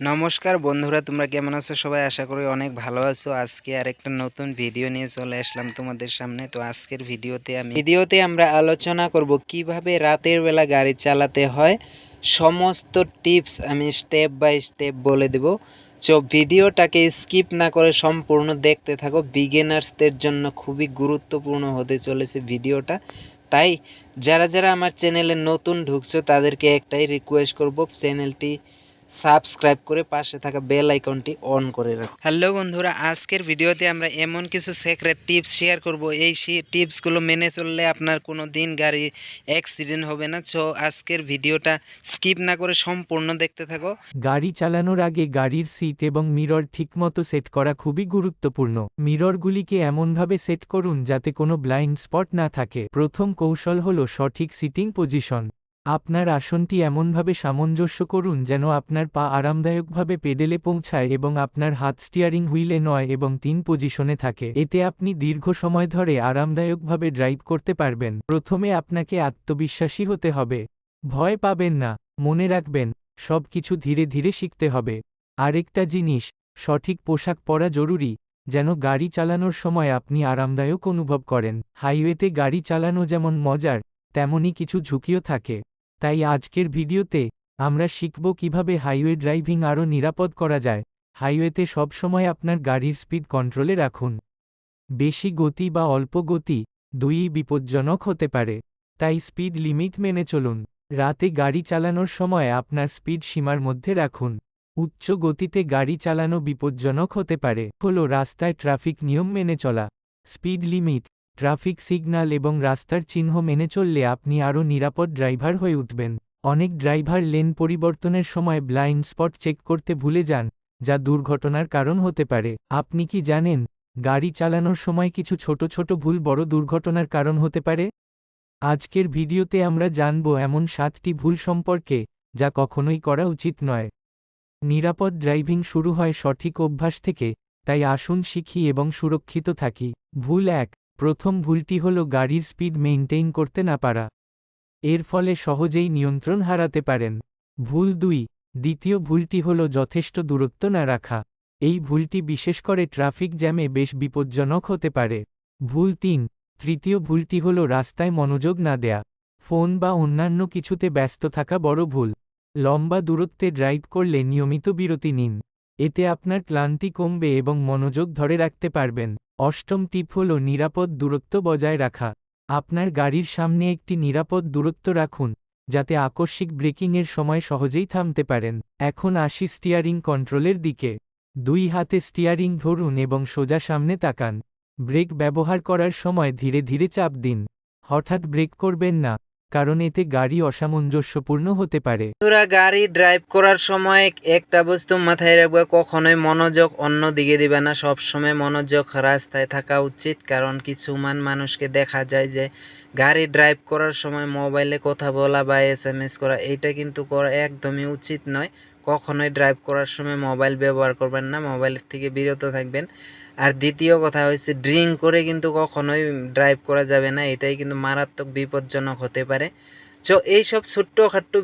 নমস্কার বন্ধুরা, তোমরা কেমন আছো? সবাই আশা করি অনেক ভালো আছো। আজকে আরেকটা নতুন ভিডিও নিয়ে চলে আসলাম তোমাদের সামনে। তো আজকের ভিডিওতে আমি, ভিডিওতে আমরা আলোচনা করব কীভাবে রাতের বেলা গাড়ি চালাতে হয়। সমস্ত টিপস আমি স্টেপ বাই স্টেপ বলে দেব। তো ভিডিওটাকে স্কিপ না করে সম্পূর্ণ দেখতে থাকো। বিগিনার্সদের জন্য খুবই গুরুত্বপূর্ণ হতে চলেছে ভিডিওটা। তাই, যারা যারা আমার চ্যানেলে নতুন ঢুকছো, তাদেরকে একটাই রিকোয়েস্ট করব চ্যানেলটি সাবস্ক্রাইব করে পাশে থাকা বেল আইকনটি অন করে রাখো। হ্যালো বন্ধুরা আজকের ভিডিওতে আমরা এমন কিছু সিক্রেট টিপস শেয়ার করব। এই টিপসগুলো মেনে চললে আপনার কোনো দিন গাড়ি অ্যাক্সিডেন্ট হবে না। সো আজকের ভিডিওটা স্কিপ না করে সম্পূর্ণ দেখতে থাকো। গাড়ি চালানোর আগে গাড়ির সিট এবং মিরর ঠিকমতো সেট করা খুবই গুরুত্বপূর্ণ। মিররগুলিকে এমনভাবে সেট করুন যাতে কোনো ব্লাইন্ড স্পট না থাকে। প্রথম কৌশল হল সঠিক সিটিং পজিশন আপনার আসনটি এমনভাবে সামঞ্জস্য করুন যেন আপনার পা আরামদায়কভাবে পেডেলে পৌঁছায় এবং আপনার হাত স্টিয়ারিং হুইলে নয় এবং তিন পজিশনে থাকে। এতে আপনি দীর্ঘ সময় ধরে আরামদায়কভাবে ড্রাইভ করতে পারবেন। প্রথমে আপনাকে আত্মবিশ্বাসী হতে হবে। ভয় পাবেন না, মনে রাখবেন সব কিছু ধীরে ধীরে শিখতে হবে। আরেকটা জিনিস, সঠিক পোশাক পরা জরুরি, যেন গাড়ি চালানোর সময় আপনি আরামদায়ক অনুভব করেন। হাইওয়েতে গাড়ি চালানো যেমন মজার, তেমনই কিছু ঝুঁকিও থাকে। তাই আজকের ভিডিওতে আমরা শিখব কীভাবে হাইওয়ে ড্রাইভিং আরও নিরাপদ করা যায়। হাইওয়েতে সবসময় আপনার গাড়ির স্পিড কন্ট্রোলে রাখুন। বেশি গতি বা অল্প গতি দুইই বিপজ্জনক হতে পারে, তাই স্পিড লিমিট মেনে চলুন। রাতে গাড়ি চালানোর সময় আপনার স্পিড সীমার মধ্যে রাখুন। উচ্চ গতিতে গাড়ি চালানো বিপজ্জনক হতে পারে। হল রাস্তায় ট্রাফিক নিয়ম মেনে চলা। স্পিড লিমিট ট্রাফিক সিগন্যাল এবং রাস্তার চিহ্ন মেনে চললে আপনি আরও নিরাপদ ড্রাইভার হয়ে উঠবেন। অনেক ড্রাইভার লেন পরিবর্তনের সময় ব্লাইন্ড স্পট চেক করতে ভুলে যান, যা দুর্ঘটনার কারণ হতে পারে। আপনি কি জানেন, গাড়ি চালানোর সময় কিছু ছোট ছোট ভুল বড় দুর্ঘটনার কারণ হতে পারে? আজকের ভিডিওতে আমরা জানব এমন সাতটি ভুল সম্পর্কে, যা কখনোই করা উচিত নয়। নিরাপদ ড্রাইভিং শুরু হয় সঠিক অভ্যাস থেকে, তাই আসুন শিখি এবং সুরক্ষিত থাকি। ভুল এক প্রথম ভুলটি হল গাড়ির স্পিড মেইনটেইন করতে না পারা। এর ফলে সহজেই নিয়ন্ত্রণ হারাতে পারেন। ভুল দুই, দ্বিতীয় ভুলটি হল যথেষ্ট দূরত্ব না রাখা। এই ভুলটি বিশেষ করে ট্রাফিক জ্যামে বেশ বিপজ্জনক হতে পারে। ভুল তিন, তৃতীয় ভুলটি হল রাস্তায় মনোযোগ না দেয়া। ফোন বা অন্যান্য কিছুতে ব্যস্ত থাকা বড় ভুল। লম্বা দূরত্বে ড্রাইভ করলে নিয়মিত বিরতি নিন। এতে আপনার ক্লান্তি কমবে এবং মনোযোগ ধরে রাখতে পারবেন। অষ্টম টিপ হল নিরাপদ দূরত্ব বজায় রাখা। আপনার গাড়ির সামনে একটি নিরাপদ দূরত্ব রাখুন, যাতে আকস্মিক ব্রেকিংয়ের সময় সহজেই থামতে পারেন। এখন আসি স্টিয়ারিং কন্ট্রোলের দিকে। দুই হাতে স্টিয়ারিং ধরুন এবং সোজা সামনে তাকান। ব্রেক ব্যবহার করার সময় ধীরে ধীরে চাপ দিন। হঠাৎ ব্রেক করবেন না। কারণ এতে গাড়ি অসামঞ্জস্যপূর্ণ হতে পারে। তোরা গাড়ি ড্রাইভ করার সময় একটা বস্তু মাথায় রাখবে, কখনোই মনোযোগ অন্য দিকে দিবে না। সবসময় মনোযোগ রাস্তায় থাকা উচিত, কারণ কিছু মান মানুষকে দেখা যায় যে গাড়ি ড্রাইভ করার সময় মোবাইলে কথা বলা বা এস এম এস করা, এইটা কিন্তু করা একদমই উচিত নয়। কখনোই ড্রাইভ করার সময় মোবাইল ব্যবহার করবেন না মোবাইল থেকে বিরত থাকবেন। আর দ্বিতীয় কথা হচ্ছে ড্রিঙ্ক করে কিন্তু কখনোই ড্রাইভ করা যাবে না, এটাই কিন্তু মারাত্মক বিপজ্জনক হতে পারে। তো এইসব ছোট্টখাট্টো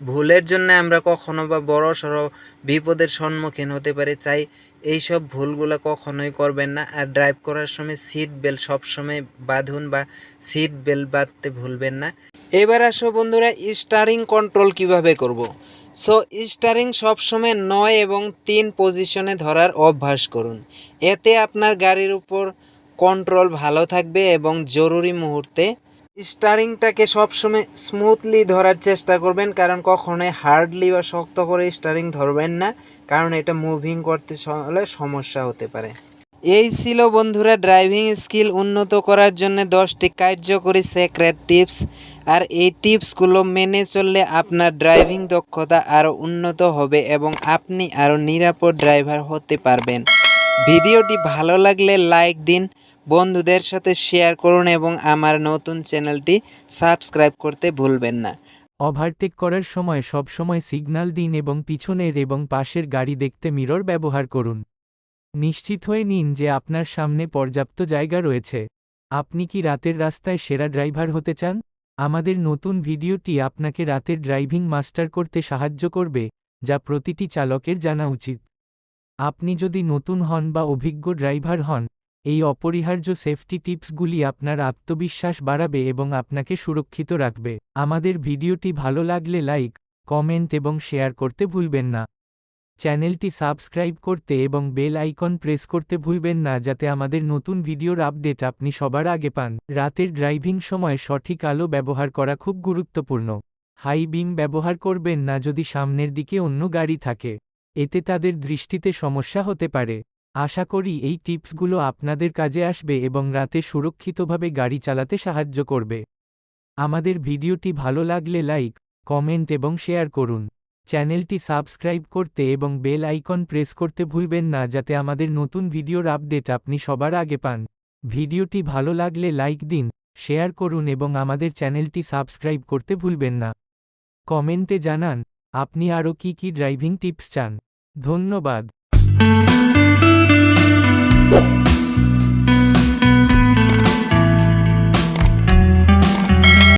ভুলের জন্য আমরা কখনো বা বড় সড়ো বিপদের সম্মুখীন হতে পারি। চাই এইসব ভুলগুলো কখনোই করবেন না। আর ড্রাইভ করার সময় সিট বেল্ট সবসময় বাঁধুন বা সিট বেল্ট বাঁধতে ভুলবেন না। এবার আসো বন্ধুরা স্টারিং কন্ট্রোল কীভাবে করব। সো স্টারিং সবসময় নয় এবং তিন পজিশনে ধরার অভ্যাস করুন। এতে আপনার গাড়ির উপর কন্ট্রোল ভালো থাকবে এবং জরুরি মুহূর্তে স্টারিংটাকে সবসময় স্মুথলি ধরার চেষ্টা করবেন, কারণ কখনোই হার্ডলি বা শক্ত করে স্টারিং ধরবেন না, কারণ এটা মুভিং করতে হলে সমস্যা হতে পারে। এই ছিল বন্ধুরা ড্রাইভিং স্কিল উন্নত করার জন্য দশটি কার্যকরী সেক্রেট টিপস আর এই টিপসগুলো মেনে চললে আপনার ড্রাইভিং দক্ষতা আরও উন্নত হবে এবং আপনি আরও নিরাপদ ড্রাইভার হতে পারবেন। ভিডিওটি ভালো লাগলে লাইক দিন বন্ধুদের সাথে শেয়ার করুন এবং আমার নতুন চ্যানেলটি সাবস্ক্রাইব করতে ভুলবেন না। ওভারটেক করার সময় সবসময় সিগন্যাল দিন এবং পিছনের এবং পাশের গাড়ি দেখতে মিরর ব্যবহার করুন। নিশ্চিত হয়ে নিন যে আপনার সামনে পর্যাপ্ত জায়গা রয়েছে। আপনি কি রাতের রাস্তায় সেরা ড্রাইভার হতে চান? আমাদের নতুন ভিডিওটি আপনাকে রাতের ড্রাইভিং মাস্টার করতে সাহায্য করবে, যা প্রতিটি চালকের জানা উচিত। আপনি যদি নতুন হন বা অভিজ্ঞ ড্রাইভার হন এই অপরিহার্য সেফটি টিপসগুলি আপনার আত্মবিশ্বাস বাড়াবে এবং আপনাকে সুরক্ষিত রাখবে। আমাদের ভিডিওটি ভালো লাগলে লাইক কমেন্ট এবং শেয়ার করতে ভুলবেন না। চ্যানেলটি সাবস্ক্রাইব করতে এবং বেল আইকন প্রেস করতে ভুলবেন না যাতে আমাদের নতুন ভিডিওর আপডেট আপনি সবার আগে পান। রাতের ড্রাইভিং সময় সঠিক আলো ব্যবহার করা খুব গুরুত্বপূর্ণ। হাই বিম ব্যবহার করবেন না যদি সামনের দিকে অন্য গাড়ি থাকে। এতে তাদের দৃষ্টিতে সমস্যা হতে পারে। আশা করি এই টিপসগুলো আপনাদের কাজে আসবে এবং রাতে সুরক্ষিতভাবে গাড়ি চালাতে সাহায্য করবে। আমাদের ভিডিওটি ভালো লাগলে লাইক, কমেন্ট এবং শেয়ার করুন। চ্যানেলটি সাবস্ক্রাইব করতে এবং বেল আইকন প্রেস করতে ভুলবেন না যাতে আমাদের নতুন ভিডিওর আপডেট আপনি সবার আগে পান। ভিডিওটি ভালো লাগলে লাইক দিন, শেয়ার করুন এবং আমাদের চ্যানেলটি সাবস্ক্রাইব করতে ভুলবেন না। কমেন্টে জানান, আপনি আরও কি কি ড্রাইভিং টিপস চান? ধন্যবাদ। Bye.